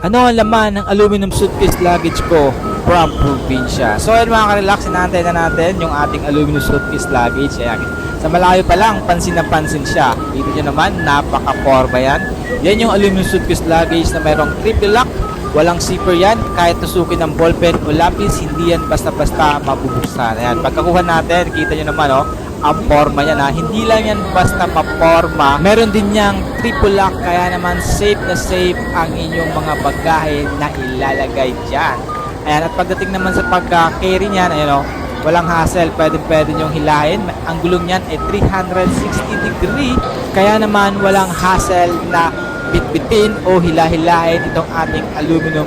Ano ang laman ng aluminum suitcase luggage ko from probinsya? So ayun mga ka-relax, inaantay na natin yung ating aluminum suitcase luggage. Ayan. Sa malayo pa lang, pansin na pansin siya. Dito nyo naman, napaka-forma yan. Yan yung aluminum suitcase luggage na mayroong triple lock. Walang zipper yan. Kahit tusukin ng ballpen o lapis, hindi yan basta-basta mabubuksan. Ayan. Pagkakuha natin, kita nyo naman, oh, ang forma niya na hindi lang yan basta maporma. Meron din niyang triple lock kaya naman safe na safe ang inyong mga bagahe na ilalagay dyan. Ayan at pagdating naman sa pagka-carry niyan ayun o walang hassle pwede pwede nyong hilahin. Ang gulong niyan ay 360 degree kaya naman walang hassle na bitbitin o hilahilahin itong ating aluminum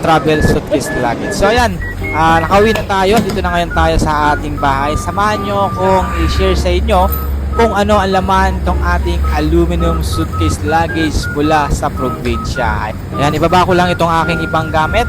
travel suitcase luggage. So ayan, ah, nakauwi na tayo. Dito na ngayon tayo sa ating bahay. Samahan nyo kung i-share sa inyo kung ano ang laman itong ating aluminum suitcase luggage mula sa probinsya. Ayan, ibaba ko lang itong aking ibang gamit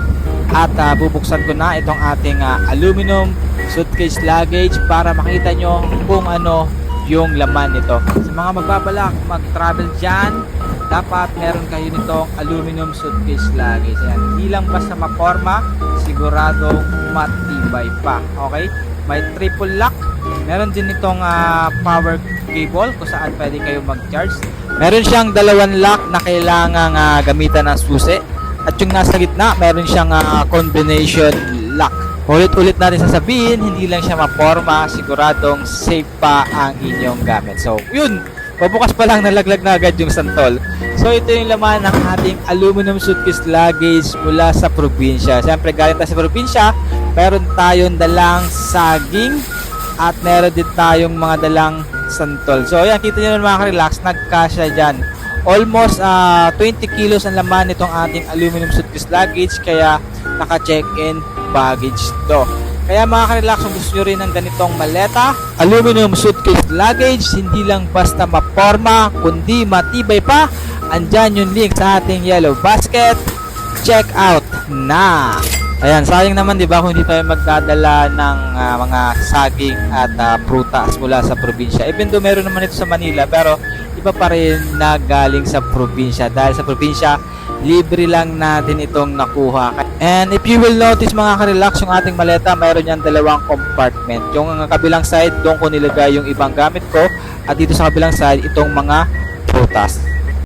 at ah, bubuksan ko na itong ating ah, aluminum suitcase luggage para makita nyo kung ano yung laman nito. Sa mga magbabalak mag-travel dyan, dapat meron kayo nitong aluminum suitcase luggage. Ayan, hindi lang basta maporma, siguradong matibay pa. Okay? May triple lock. Meron din itong ah, power cable kung saan pwede kayo mag-charge. Meron siyang dalawang lock na kailangang ah, gamitan ng susi. At yung nasa gitna, meron siyang ah, combination lock. Ulit-ulit natin sasabihin, hindi lang siya maporma, siguradong safe pa ang inyong gamit. So, yun, Pabukas pa lang nalaglag na agad yung santol. So ito yung laman ng ating aluminum suitcase luggage mula sa probinsya. Siyempre galing tayo sa probinsya, meron tayong dalang saging at meron din tayong mga dalang santol. So ayan, kita nyo naman mga relax, nagkasya dyan. Almost ah, 20 kilos ang laman nitong ating aluminum suitcase luggage kaya naka-check-in baggage to. Kaya mga ka-relax, kung gusto nyo rin ng ganitong maleta, aluminum suitcase luggage, hindi lang basta maporma, kundi matibay pa. Andyan yung link sa ating yellow basket. Check out na! Ayan, sayang naman 'di ba kung hindi tayo magdadala ng ah, mga saging at ah, prutas mula sa probinsya. Even though meron naman ito sa Manila, pero iba pa rin na galing sa probinsya. Dahil sa probinsya, libre lang natin itong nakuha. And if you will notice mga ka-relax, yung ating maleta, mayroon yan dalawang compartment. Yung kabilang side, doon ko nilagay yung ibang gamit ko. At dito sa kabilang side, itong mga prutas.